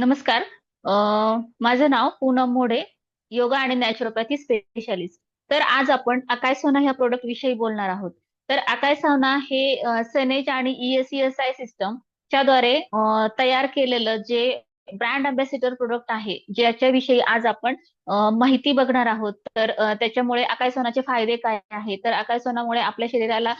नमस्कार. माझं नाव पूनम मोडे योगा आणि नॅचरोपॅथी स्पेशालिस्ट तर आज आपण अकाय सोना ह्या प्रोडक्ट विषयी बोलणार आहोत. तर अकाय सोना हे सेनेज आणि ईएसईएसआय सिस्टम च्याद्वारे तयार केलेलं जे ब्रँड अम्बॅसिडर प्रोडक्ट आहे ज्याच्याविषयी आज आपण माहिती बघणार आहोत. तर त्याच्यामुळे अकाय सोनाचे फायदे काय आहेत? तर अकाय सोनामुळे आपल्या शरीराला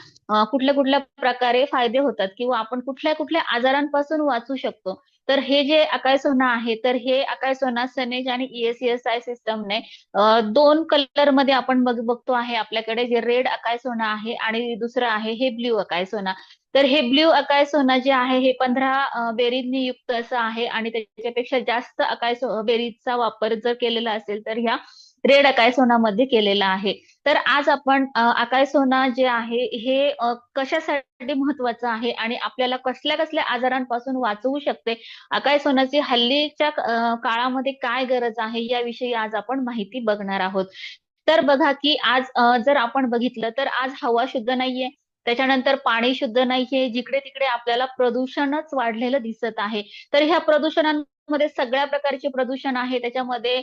कुठल्या कुठल्या प्रकारे फायदे होतात? किंवा आपण कुठल्या कुठल्या आजारांपासून वाचू शकतो? तर हे जे अकाय सोना आहे तर हे अकाय सोना सनेज आणि ईएसईएसआय सिस्टमने दोन कलरमध्ये आपण बघ बघतो आहे आपल्याकडे जे रेड अकाय सोना आहे आणि दुसरं आहे हे ब्ल्यू अकाय सोना. तर हे ब्ल्यू अकाय सोना जे आहे हे पंधरा बेरीजनी युक्त असं आहे आणि त्याच्यापेक्षा जास्त अकाय बेरीजचा वापर जर केलेला असेल तर ह्या रेड अकाय सोनामध्ये केलेला आहे. तर आज आपण अकाय सोना जे आहे हे कशासाठी महत्वाचं आहे आणि आपल्याला कसल्या कसल्या आजारांपासून वाचवू शकते? अकाय सोनाची हल्लीच्या काळामध्ये काय गरज आहे याविषयी आज आपण माहिती बघणार आहोत. तर बघा की आज जर आपण बघितलं तर आज हवा शुद्ध नाहीये. त्याच्यानंतर पाणी शुद्ध नाहीये जिकडे तिकडे आपल्याला प्रदूषणच वाढलेलं दिसत आहे. तर ह्या प्रदूषणांमध्ये सगळ्या प्रकारचे प्रदूषण आहे. त्याच्यामध्ये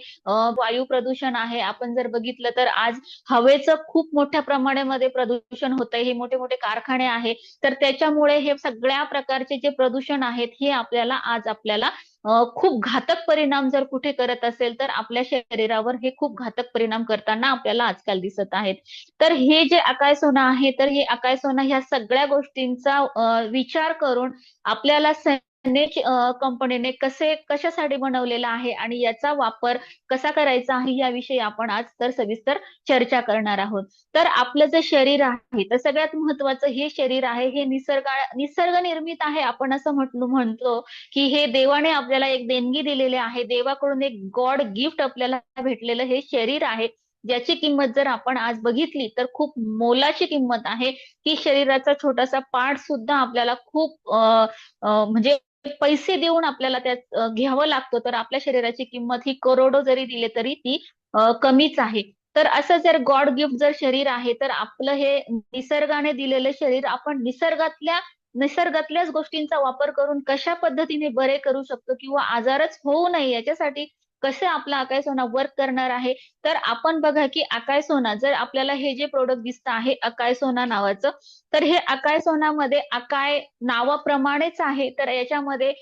वायू प्रदूषण आहे. आपण जर बघितलं तर आज हवेचं खूप मोठ्या प्रमाणामध्ये प्रदूषण होत आहे हे मोठे मोठे कारखाने आहे. तर त्याच्यामुळे हे सगळ्या प्रकारचे जे प्रदूषण आहेत हे आपल्याला आज आपल्याला खूप घातक परिणाम जर कुठे करत असेल तर आपल्या शरीरावर हे खूप घातक परिणाम करताना आपल्याला आजकाल दिसत आहेत. तर हे जे अकाय सोना आहे तर हे अकाय सोना ह्या सगळ्या गोष्टींचा विचार करून आपल्याला कंपनीने कसे कशासाठी बनवलेला आहे आणि याचा वापर कसा करायचा आहे याविषयी आपण आज तर सविस्तर चर्चा करणार आहोत. तर आपलं जे शरीर आहे तर सगळ्यात महत्वाचं हे शरीर आहे हे निसर्ग निसर्ग निर्मित आहे आपण असं म्हटलो म्हणतो की हे देवाने आपल्याला एक देणगी दिलेली आहे. देवाकडून एक गॉड गिफ्ट आपल्याला भेटलेलं हे शरीर आहे. ज्याची किंमत जर आपण आज बघितली तर खूप मोलाची किंमत आहे. की शरीराचा छोटासा पार्ट सुद्धा आपल्याला खूप म्हणजे पैसे देऊन आपल्याला त्यात घ्यावं लागतं तर आपल्या शरीराची किंमत ही करोडो जरी दिले तरी ती कमीच आहे. तर असं जर गॉड गिफ्ट जर शरीर आहे तर आपलं हे निसर्गाने दिलेलं शरीर आपण निसर्गातल्या निसर्गातल्याच गोष्टींचा वापर करून कशा पद्धतीने बरे करू शकतो किंवा आजारच होऊ नये याच्यासाठी कसं आपला आकाय सोना वर्क करणार आहे? तर आपण बघा की आकाय सोना जर आपल्याला हे जे प्रोडक्ट दिसत आहे अकाय सोना नावाचं तर हे अकाय सोनामध्ये अकाय नावाप्रमाणेच आहे. तर याच्यामध्ये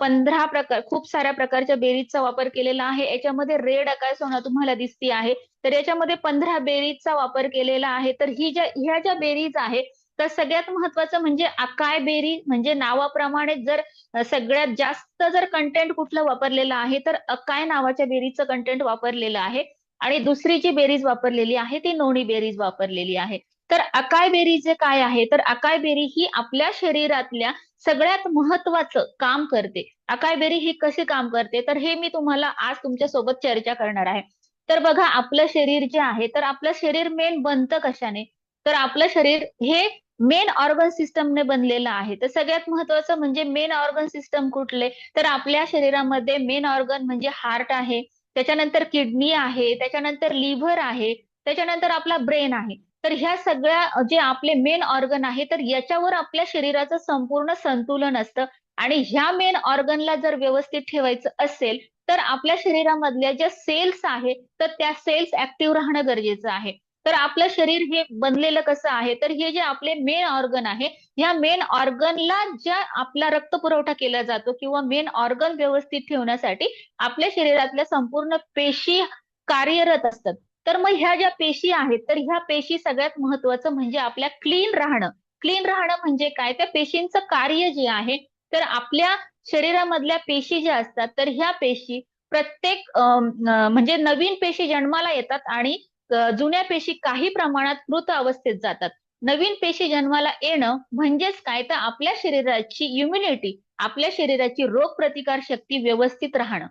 पंधरा प्रकार खूप साऱ्या प्रकारच्या बेरीजचा वापर केलेला आहे. याच्यामध्ये रेड अकाय सोना तुम्हाला दिसती आहे. तर याच्यामध्ये पंधरा बेरीजचा वापर केलेला आहे. तर ही ज्या ह्या ज्या बेरीज आहे तर सगळ्यात महत्वाचं म्हणजे अकाय बेरी म्हणजे नावाप्रमाणे जर सगळ्यात जास्त जर कंटेंट कुठलं वापरलेलं आहे तर अकाय नावाच्या बेरीजचं कंटेंट वापरलेलं आहे. आणि दुसरी जी बेरीज वापरलेली आहे ती नोणी बेरीज वापरलेली आहे. तर अकाय बेरी जे काय आहे तर अकाय बेरी ही आपल्या शरीरातल्या सगळ्यात महत्वाचं काम करते. अकाय बेरी ही कसे काम करते? तर हे मी तुम्हाला आज तुमच्यासोबत चर्चा करणार आहे. तर बघा आपलं शरीर जे आहे तर आपलं शरीर मेन बनतं कशाने? तर आपलं शरीर हे मेन ऑर्गन सिस्टमने बनलेलं आहे. तर सगळ्यात महत्वाचं म्हणजे मेन ऑर्गन सिस्टम कुठले? तर आपल्या शरीरामध्ये मेन ऑर्गन म्हणजे हार्ट आहे. त्याच्यानंतर किडनी आहे. त्याच्यानंतर लिव्हर आहे. त्याच्यानंतर आपला ब्रेन आहे. तर ह्या सगळ्या जे आपले मेन ऑर्गन आहे तर याच्यावर आपल्या शरीराचं संपूर्ण संतुलन असतं. आणि ह्या मेन ऑर्गनला जर व्यवस्थित ठेवायचं असेल तर आपल्या शरीरामधल्या ज्या सेल्स आहेत तर त्या सेल्स ऍक्टिव्ह राहणं गरजेचं आहे. तर आपलं शरीर हे बनलेलं कसं आहे? तर हे जे आपले मेन ऑर्गन आहे या मेन ऑर्गनला ज्या आपला रक्त पुरवठा केला जातो किंवा मेन ऑर्गन व्यवस्थित ठेवण्यासाठी आपल्या शरीरातल्या संपूर्ण पेशी कार्यरत असतात. तर मग ह्या ज्या पेशी आहेत तर ह्या पेशी सगळ्यात महत्वाचं म्हणजे आपल्या क्लीन राहणं. क्लीन राहणं म्हणजे काय? त्या पेशींचं कार्य जे आहे तर आपल्या शरीरामधल्या पेशी ज्या असतात तर ह्या पेशी प्रत्येक म्हणजे नवीन पेशी जन्माला येतात आणि जुन्या पेशी काही प्रमाणात मृत अवस्थेत जातात. नवीन पेशी जन्माला येणं म्हणजेच काय? तर आपल्या शरीराची इम्युनिटी आपल्या शरीराची रोग प्रतिकार शक्ती व्यवस्थित राहणं.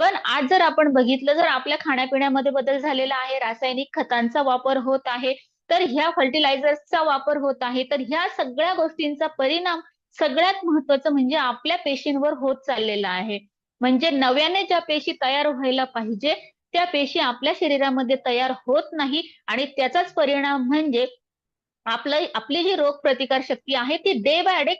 पण आज जर आपण बघितलं जर आपल्या खाण्यापिण्यामध्ये बदल झालेला आहे रासायनिक खतांचा वापर होत आहे तर ह्या फर्टिलायझर्सचा वापर होत आहे तर ह्या सगळ्या गोष्टींचा परिणाम सगळ्यात महत्वाचं म्हणजे आपल्या पेशींवर होत चाललेला आहे. म्हणजे नव्याने ज्या पेशी तयार व्हायला पाहिजे त्या पेशी आपल्या शरीरामध्ये तयार होत नाही आणि त्याचाच परिणाम म्हणजे आपलं आपली जी रोग प्रतिकार शक्ती आहे ती डे बाय डे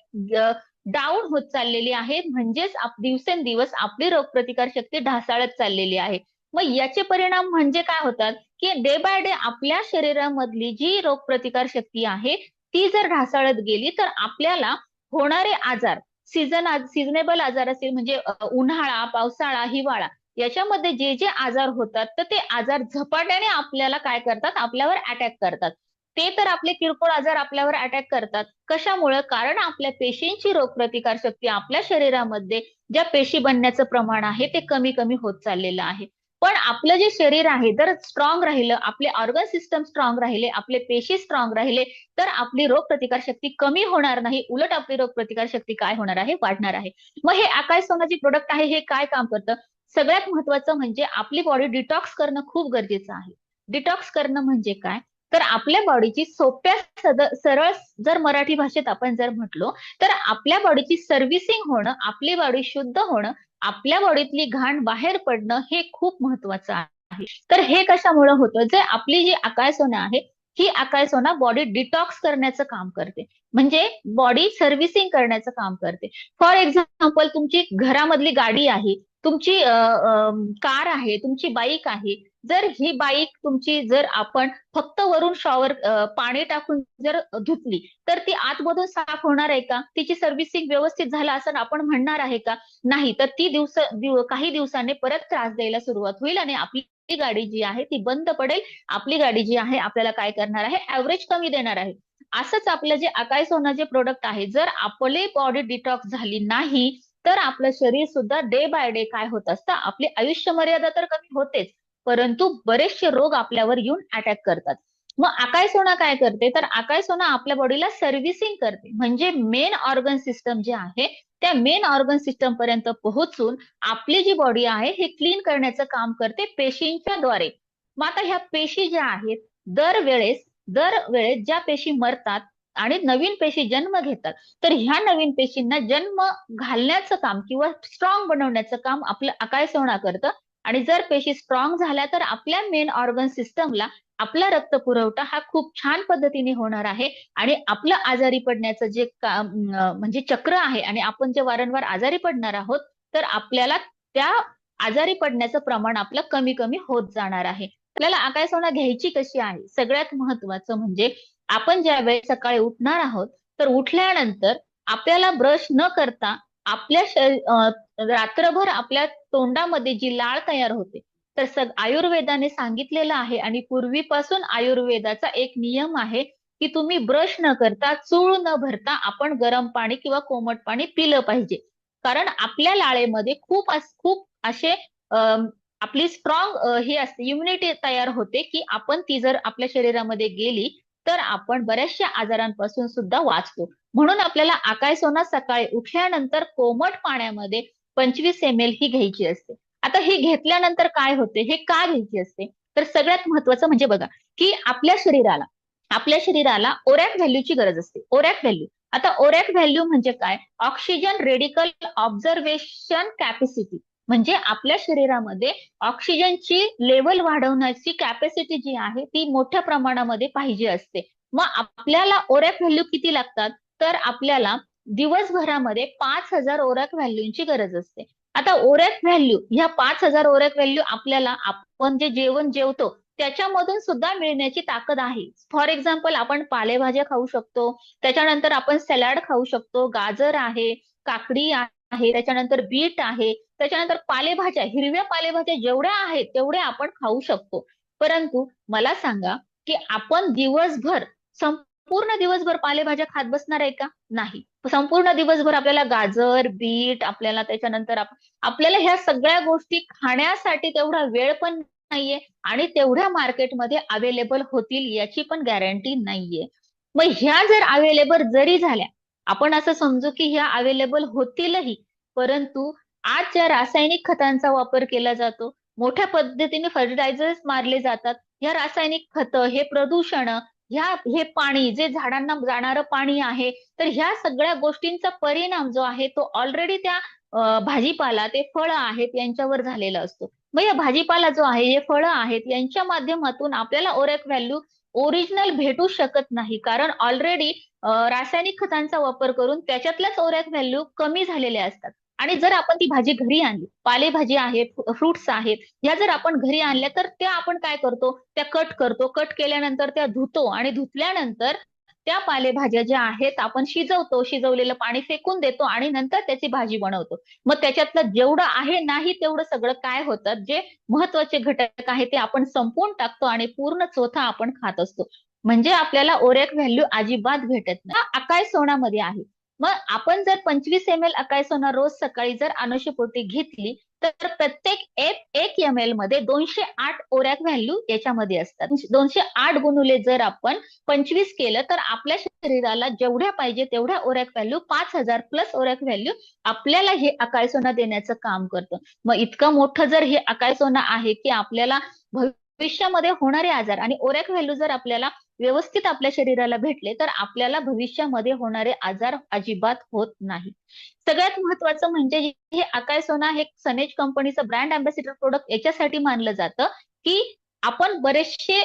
डाऊन होत चाललेली आहे. म्हणजेच दिवसेंदिवस आपली रोगप्रतिकार शक्ती ढासाळत चाललेली आहे. मग याचे परिणाम म्हणजे काय होतात? की डे बाय डे आपल्या शरीरामधली जी रोगप्रतिकार शक्ती आहे ती जर ढासाळत गेली तर आपल्याला होणारे आजार सीझन सीझनेबल आजार असेल म्हणजे उन्हाळा पावसाळा हिवाळा याच्यामध्ये जे जे आजार होतात तर ते आजार झपाट्याने आपल्याला काय करतात? आपल्यावर अटॅक करतात. ते तर आपले किरकोळ आजार आपल्यावर अटॅक करतात. कशामुळे? कारण आपल्या पेशींची रोगप्रतिकार शक्ती आपल्या शरीरामध्ये ज्या पेशी बनण्याचं प्रमाण आहे ते कमी कमी होत चाललेलं आहे. पण आपलं जे शरीर आहे जर स्ट्रॉंग राहिलं आपले ऑर्गन सिस्टम स्ट्रॉंग राहिले आपले पेशी स्ट्रॉंग राहिले तर आपली रोगप्रतिकार शक्ती कमी होणार नाही. उलट आपली रोगप्रतिकार शक्ती काय होणार आहे? वाढणार आहे. मग हे आकाश प्रोडक्ट आहे हे काय काम करतं? सगळ्यात महत्वाचं म्हणजे आपली बॉडी डिटॉक्स करणं खूप गरजेचं आहे. डिटॉक्स करणं म्हणजे काय? तर आपल्या बॉडीची सोप्या सरळ जर मराठी भाषेत आपण जर म्हटलो तर आपल्या बॉडीची सर्व्हिसिंग होणं आपली बॉडी शुद्ध होणं आपल्या बॉडीतली घाण बाहेर पडणं हे खूप महत्वाचं आहे. तर हे कशामुळे होतं? जे आपली जी सोना आहे ही सोना बॉडी डिटॉक्स करण्याचं काम करते. म्हणजे बॉडी सर्व्हिसिंग करण्याचं काम करते. फॉर एक्झाम्पल तुमची घरामधली गाडी आहे तुमची कार आहे तुमची बाईक आहे जर ही बाईक तुमची जर आपण फक्त वरून शॉवर पाणी टाकून जर धुतली तर ती आतमधून साफ होणार आहे का? तिची सर्व्हिसिंग व्यवस्थित झालं असं आपण म्हणणार आहे का? नाही तर ती दिवस काही दिवसांनी परत त्रास द्यायला सुरुवात होईल आणि आपली गाडी जी आहे ती बंद पडेल. आपली गाडी जी आहे आपल्याला काय करणार आहे? ऍव्हरेज कमी देणार आहे. असंच आपलं जे अकाय सोनाचे प्रोडक्ट आहे जर आपली बॉडी डिटॉक्स झाली नाही तर आपलं शरीर सुद्धा डे बाय डे काय होत असतं? आपली आयुष्य मर्यादा तर कमी होतेच परंतु बरेचसे रोग आपल्यावर येऊन अटॅक करतात. मग आकाय सोना काय करते? तर आकाय सोना आपल्या बॉडीला सर्व्हिसिंग करते. म्हणजे मेन ऑर्गन सिस्टम जे आहे त्या मेन ऑर्गन सिस्टम पर्यंत पोहोचून आपली जी बॉडी आहे हे क्लीन करण्याचं काम करते पेशींच्या द्वारे. मग आता ह्या पेशी ज्या आहेत दरवेळेस दरवेळेस ज्या पेशी मरतात आणि नवीन पेशी जन्म घेतात तर ह्या नवीन पेशींना जन्म घालण्याचं काम किंवा स्ट्रॉंग बनवण्याचं काम आपलं आकाय सोना करतं. आणि जर पेशी स्ट्रॉंग झाल्या तर आपल्या मेन ऑर्गन सिस्टमला आपला रक्त पुरवठा हा खूप छान पद्धतीने होणार आहे. आणि आपलं आजारी पडण्याचं जे म्हणजे चक्र आहे आणि आपण जे वारंवार आजारी पडणार आहोत तर आपल्याला त्या आजारी पडण्याचं प्रमाण आपलं कमी कमी होत जाणार आहे. आपल्याला आकाश घ्यायची कशी आहे? सगळ्यात महत्वाचं म्हणजे आपण ज्यावेळी सकाळी उठणार आहोत तर उठल्यानंतर आपल्याला ब्रश न करता आपल्या रात्रभर आपल्या तोंडामध्ये जी लाळ तयार होते तर सग आयुर्वेदाने सांगितलेलं आहे आणि पूर्वीपासून आयुर्वेदाचा एक नियम आहे की तुम्ही ब्रश न करता चूळ न भरता आपण गरम पाणी किंवा कोमट पाणी पिलं पाहिजे. कारण आपल्या लाळेमध्ये खूप खूप असे आपली स्ट्रॉंग हे असते इम्युनिटी तयार होते की आपण ती जर आपल्या शरीरामध्ये गेली तर आपण बऱ्याचशा आजारांपासून सुद्धा वाचतो. म्हणून आपल्याला आकाय सोना सकाळी उठल्यानंतर कोमट पाण्यामध्ये पंचवीस एम एल ही घ्यायची असते. आता ही घेतल्यानंतर काय होते? हे का घ्यायची असते? तर सगळ्यात महत्वाचं म्हणजे बघा की आपल्या शरीराला आपल्या शरीराला ओरॅक व्हॅल्यूची गरज असते. ओरॅक व्हॅल्यू आता ओरॅक व्हॅल्यू म्हणजे काय? ऑक्सिजन रेडिकल ऑब्झर्वेशन कॅपॅसिटी म्हणजे आपल्या शरीरामध्ये ऑक्सिजनची लेवल वाढवण्याची कॅपॅसिटी जी आहे ती मोठ्या प्रमाणामध्ये पाहिजे असते. मग आपल्याला ओरॅक व्हॅल्यू किती लागतात? तर आपल्याला दिवसभरामध्ये पाच हजार ओरॅक व्हॅल्यूची गरज असते. आता ओरॅक व्हॅल्यू ह्या पाच हजार ओरॅक व्हॅल्यू आपल्याला आपण जे जेवण जेवतो त्याच्यामधून सुद्धा मिळण्याची ताकद आहे. फॉर एक्झाम्पल आपण पालेभाज्या खाऊ शकतो त्याच्यानंतर आपण सॅलाड खाऊ शकतो गाजर आहे काकडी आहे त्याच्यानंतर बीट आहे त्याच्यानंतर पालेभाज्या हिरव्या पालेभाज्या जेवढ्या आहेत तेवढ्या आपण खाऊ शकतो. परंतु मला सांगा की आपण दिवसभर संपूर्ण दिवसभर पालेभाज्या खात बसणार आहे का? नाही. संपूर्ण दिवसभर आपल्याला गाजर बीट आपल्याला त्याच्यानंतर आपल्याला ह्या सगळ्या गोष्टी खाण्यासाठी तेवढा वेळ पण नाहीये आणि तेवढ्या मार्केटमध्ये अवेलेबल होतील याची पण गॅरंटी नाहीये. मग ह्या जर अवेलेबल जरी झाल्या आपण असं समजू की ह्या अवेलेबल होतीलही परंतु आज ज्या रासायनिक खतांचा वापर केला जातो मोठ्या पद्धतीने फर्टिलायझर्स मारले जातात. ह्या रासायनिक खतं हे प्रदूषण ह्या हे पाणी जे झाडांना जाणारं पाणी आहे तर ह्या सगळ्या गोष्टींचा परिणाम जो आहे तो ऑलरेडी त्या भाजीपाला ते फळं आहेत यांच्यावर झालेला असतो. मग या भाजीपाला जो आहे हे फळं आहेत यांच्या माध्यमातून आपल्याला ओरॅक व्हॅल्यू ओरिजिनल भेटू शकत नाही. कारण ऑलरेडी रासायनिक खतांचा वापर करून त्याच्यातल्याच ओरॅक व्हॅल्यू कमी झालेल्या असतात. आणि जर आपण ती भाजी घरी आणली पालेभाजी आहेत फ्रुट्स आहेत या जर आपण घरी आणल्या तर त्या आपण काय करतो? त्या कट करतो. कट केल्यानंतर त्या धुतो आणि धुतल्यानंतर त्या पालेभाज्या ज्या आहेत आपण शिजवतो. शिजवलेलं पाणी फेकून देतो आणि नंतर त्याची भाजी बनवतो. मग त्याच्यातलं जेवढं आहे नाही तेवढं सगळं काय होतं? जे महत्त्वाचे घटक आहे ते आपण संपवून टाकतो आणि पूर्ण चोथा आपण खात असतो. म्हणजे आपल्याला ओरेक व्हॅल्यू अजिबात भेटत नाही. अकाय सोनामध्ये आहे. मग आपण जर पंचवीस एम एल अकाय सोना रोज सकाळी जर अनुषपोटी घेतली तर प्रत्येक एक एक एम एलमध्ये दोनशे आठ ओरॅक व्हॅल्यू याच्यामध्ये असतात. दोनशे आठ गुणुले जर आपण पंचवीस केलं तर आपल्या शरीराला जेवढ्या पाहिजे तेवढ्या ओरॅक व्हॅल्यू पाच हजार प्लस ओरॅक व्हॅल्यू आपल्याला हे अकाय सोना देण्याचं काम करतं. मग इतकं मोठं जर हे अकाय सोना आहे की आपल्याला भविष्यामध्ये होणारे आजार आणि ओरॅक व्हॅल्यू जर आपल्याला व्यवस्थित आपल्या शरीराला भेटले तर आपल्याला भविष्यामध्ये होणारे आजार अजिबात होत नाही. सगळ्यात महत्वाचं म्हणजे हे अकाय सोना हे सनेज कंपनीचं ब्रँड अँबॅसिडर प्रोडक्ट याच्यासाठी मानलं जातं की आपण बरेचसे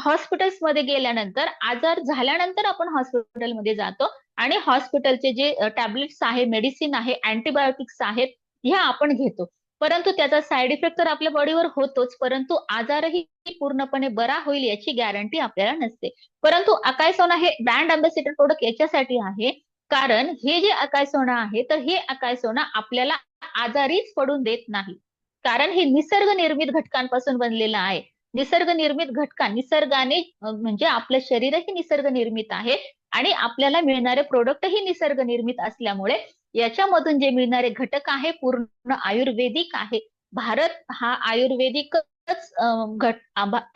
हॉस्पिटल्समध्ये गेल्यानंतर आजार झाल्यानंतर आपण हॉस्पिटलमध्ये जातो आणि हॉस्पिटलचे जे टॅबलेट्स आहे मेडिसिन आहे अँटीबायोटिक्स आहेत ह्या आपण घेतो. परंतु त्याचा साईड इफेक्ट तर आपल्या बॉडीवर होतोच परंतु आजारही पूर्णपणे बरा होईल याची गॅरंटी आपल्याला नसते. परंतु अकाय सोना हे ब्रँड अम्बेसिडर प्रोडक्ट याच्यासाठी आहे कारण हे जे अकाय सोना आहे तर हे अकाय सोना आपल्याला आजारीच पडून देत नाही. कारण हे निसर्ग निर्मित घटकांपासून बनलेलं आहे. निसर्ग निर्मित घटका निसर्गाने म्हणजे आपलं शरीरही निसर्ग निर्मित आहे आणि आपल्याला मिळणारे प्रोडक्टही निसर्ग निर्मित असल्यामुळे याच्यामधून जे मिळणारे घटक आहे पूर्ण आयुर्वेदिक आहे. भारत हा आयुर्वेदिकच घट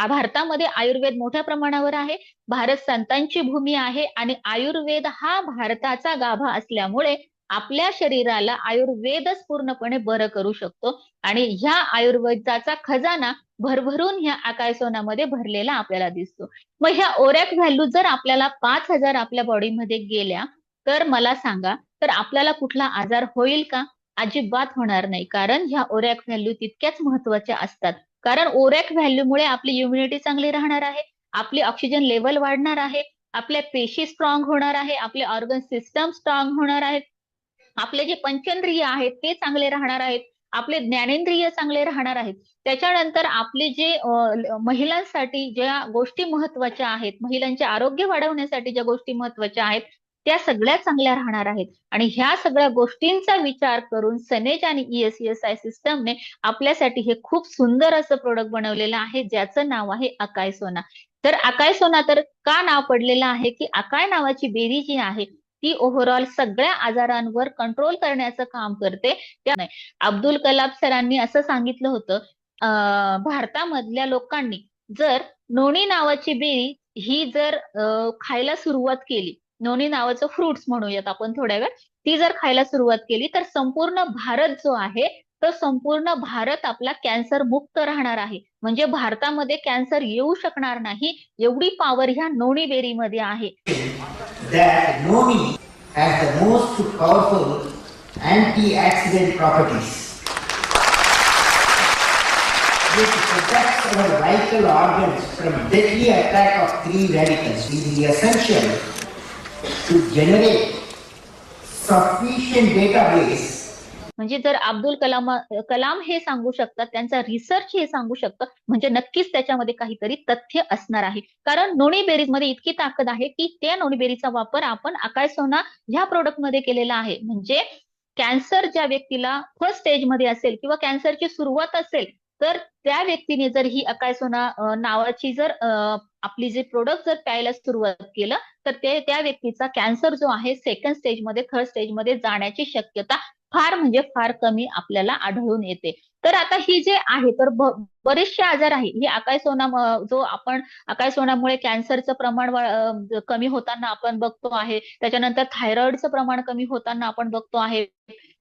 भारतामध्ये आयुर्वेद मोठ्या प्रमाणावर आहे. भारत संतांची भूमी आहे आणि आयुर्वेद हा भारताचा गाभा असल्यामुळे आपल्या शरीराला आयुर्वेदच पूर्णपणे बरं करू शकतो. आणि ह्या आयुर्वेदाचा खजाना भरभरून ह्या आकायसोनामध्ये भरलेला आपल्याला दिसतो. मग ह्या ओरॅक व्हॅल्यू जर आपल्याला पाच हजार आपल्या बॉडीमध्ये गेल्या तर मला सांगा तर आपल्याला कुठला आजार होईल का? अजिबात होणार नाही. कारण ह्या ओरॅक व्हॅल्यू तितक्याच महत्त्वाच्या असतात. कारण ओरॅक व्हॅल्यूमुळे आपली इम्युनिटी चांगली राहणार आहे आपली ऑक्सिजन लेवल वाढणार आहे आपल्या पेशी स्ट्रॉंग होणार आहे आपले ऑर्गन सिस्टम स्ट्रॉंग होणार आहेत आपले जे पंचेंद्रिय आहेत ते चांगले राहणार आहेत आपले ज्ञानेंद्रिय चांगले राहणार आहेत. त्याच्यानंतर आपले जे महिलांसाठी ज्या गोष्टी महत्त्वाच्या आहेत महिलांचे आरोग्य वाढवण्यासाठी ज्या गोष्टी महत्त्वाच्या आहेत त्या सगळ्या चांगल्या राहणार आहेत. आणि ह्या सगळ्या गोष्टींचा विचार करून सनेज आणि ईएसईएसआय सिस्टमने आपल्यासाठी हे खूप सुंदर असं प्रोडक्ट बनवलेलं आहे ज्याचं नाव आहे अकाय सोना. तर अकाय सोना तर का नाव पडलेलं आहे की अकाय नावाची बेरी जी आहे ती ओव्हरऑल सगळ्या आजारांवर कंट्रोल करण्याचं काम करते. त्यामुळे अब्दुल कलाम सरांनी असं सांगितलं होतं भारतामधल्या लोकांनी जर नोणी नावाची बेरी ही जर खायला सुरुवात केली नोनी नावाचं फ्रुट्स म्हणूयात आपण थोड्या वेळ. ती जर खायला सुरुवात केली तर संपूर्ण भारत जो आहे तो संपूर्ण भारत आपला कॅन्सर मुक्त राहणार आहे. म्हणजे भारतामध्ये कॅन्सर येऊ शकणार नाही एवढी पॉवर ह्या नोणी बेरीमध्ये आहे. Noni protects our vital organs from deadly attack of free radicals. It is essential to generate sufficient database. म्हणजे जर अब्दुल कलाम कलाम हे सांगू शकतात त्यांचा रिसर्च हे सांगू शकतं म्हणजे नक्कीच त्याच्यामध्ये काहीतरी तथ्य असणार आहे. कारण नोणी बेरीजमध्ये इतकी ताकद आहे की त्या नोणी बेरीचा वापर आपण आकाश सोना ह्या प्रोडक्टमध्ये केलेला आहे. म्हणजे कॅन्सर ज्या व्यक्तीला फर्स्ट स्टेजमध्ये असेल किंवा कॅन्सरची सुरुवात असेल तर त्या व्यक्तीने जर ही अकाय सोना नावाची जर आपली जे प्रोडक्ट जर प्यायला सुरुवात केलं तर ते त्या व्यक्तीचा कॅन्सर जो आहे सेकंड स्टेजमध्ये थर्ड स्टेजमध्ये जाण्याची शक्यता फार म्हणजे फार कमी आपल्याला आढळून येते. तर आता ही जे आहे तर बरेचसे आजार आहे. ही अकाय सोना जो आपण अकाय सोनामुळे कॅन्सरचं प्रमाण कमी होताना आपण बघतो आहे त्याच्यानंतर थायरॉइडचं प्रमाण कमी होताना आपण बघतो आहे.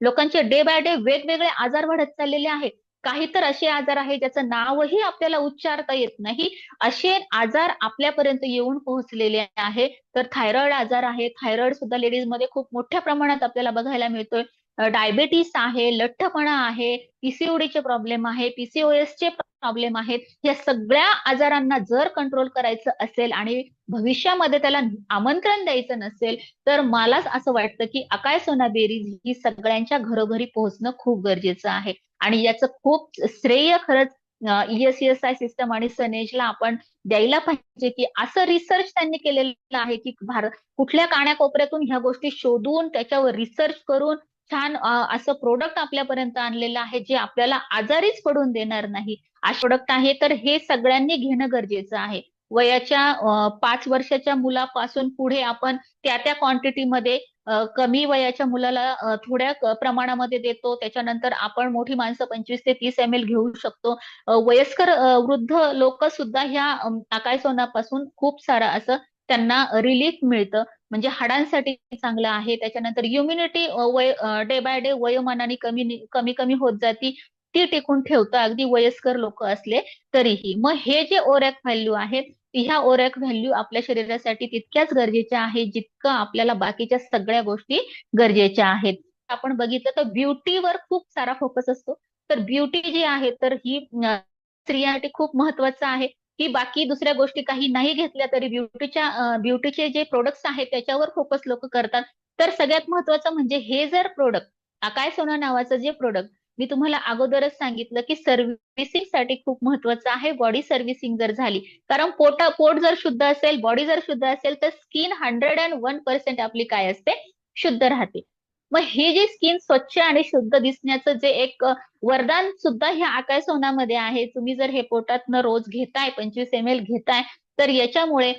लोकांचे डे बाय डे वेगवेगळे आजार वाढत चाललेले आहेत काही तर असे आजार आहे ज्याचं नावही आपल्याला उच्चारता येत नाही. असे आजार आपल्यापर्यंत येऊन पोहोचलेले आहे. तर थायरॉइड आजार आहे. थायरॉइड सुद्धा लेडीजमध्ये खूप मोठ्या प्रमाणात आपल्याला बघायला मिळतोय. डायबेटीस आहे लठ्ठपणा आहे पीसीओडीचे प्रॉब्लेम आहे पीसीओएसचे प्रॉब्लेम आहेत. या सगळ्या आजारांना जर कंट्रोल करायचं असेल आणि भविष्यामध्ये त्याला आमंत्रण द्यायचं नसेल तर मलाच असं वाटतं की अकाय सोना बेरीज ही सगळ्यांच्या घरोघरी पोहोचणं खूप गरजेचं आहे. आणि याचं खूप श्रेय खरंच ईएसईएसआय सिस्टम आणि सनेजला आपण द्यायला पाहिजे की असं रिसर्च त्यांनी केलेलं आहे की भारत कुठल्या काण्याकोपऱ्यातून ह्या गोष्टी शोधून त्याच्यावर रिसर्च करून छान असं प्रोडक्ट आपल्यापर्यंत आणलेलं आहे जे आपल्याला आजारीच पडून देणार नाही. आज प्रोडक्ट आहे तर हे सगळ्यांनी घेणं गरजेचं आहे. वयाच्या पाच वर्षाच्या मुलापासून पुढे आपण त्या त्या क्वांटिटीमध्ये कमी वयाच्या मुलाला थोड्या प्रमाणामध्ये देतो. त्याच्यानंतर आपण मोठी माणसं पंचवीस ते तीस एम एल घेऊ शकतो. वयस्कर वृद्ध लोक सुद्धा ह्या अं, खूप सारा असं त्यांना रिलीफ मिळतं. म्हणजे हाडांसाठी चांगलं आहे. त्याच्यानंतर इम्युनिटी वय डे बाय डे वयोमानाने कमी कमी कमी होत जाती ती टिकून ठेवतं. अगदी वयस्कर लोक असले तरीही. मग हे जे ओरॅक व्हॅल्यू आहेत ह्या ओरॅक व्हॅल्यू आपल्या शरीरासाठी तितक्याच गरजेच्या आहेत जितकं आपल्याला बाकीच्या सगळ्या गोष्टी गरजेच्या आहेत. आपण बघितलं तर ब्युटीवर खूप सारा फोकस असतो. तर ब्युटी जी आहे तर ही स्त्रियासाठी स्त्रियांसाठी खूप महत्वाचं आहे. की बाकी दुसऱ्या गोष्टी काही नाही घेतल्या तरी ब्युटीच्या ब्युटीचे जे प्रोडक्ट्स आहेत त्याच्यावर फोकस लोक करतात. तर सगळ्यात महत्वाचं म्हणजे हे जर प्रोडक्ट अकाय सोना नावाचं जे प्रोडक्ट मी तुम्हाला अगोदरच सांगितलं की सर्व्हिसिंगसाठी खूप महत्वाचं आहे. बॉडी सर्व्हिसिंग जर झाली कारण पोटा पोट जर शुद्ध असेल बॉडी जर शुद्ध असेल तर skin hundred and one percent आपली काय असते? शुद्ध राहते. मग ही जी स्किन स्वच्छ आणि शुद्ध दिसण्याचं जे एक वरदान सुद्धा ह्या आकाश सोनामध्ये आहे. तुम्ही जर हे पोटातनं रोज घेताय पंचवीस एम एल घेताय तर याच्यामुळे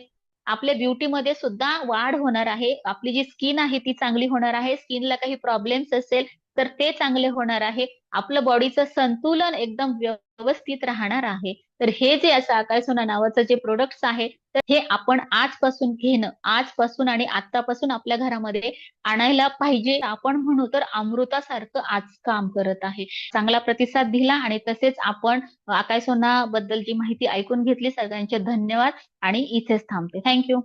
आपल्या ब्युटीमध्ये सुद्धा वाढ होणार आहे. आपली जी स्किन आहे ती चांगली होणार आहे. स्किनला काही प्रॉब्लेम्स असेल तर ते चांगले होणार आहे. आपलं बॉडीचं संतुलन एकदम व्यवस्थित राहणार आहे. तर हे जे असं आकाश सोना नावाचं जे प्रोडक्ट्स आहे तर हे आपण आजपासून घेणं आजपासून आणि आतापासून आपल्या घरामध्ये आणायला पाहिजे. आपण म्हणू तर अमृतासारखं आज काम करत आहे. चांगला प्रतिसाद दिला आणि तसेच आपण आकाश सोना बद्दल जी माहिती ऐकून घेतली सगळ्यांचे धन्यवाद आणि इथेच थांबते. थँक्यू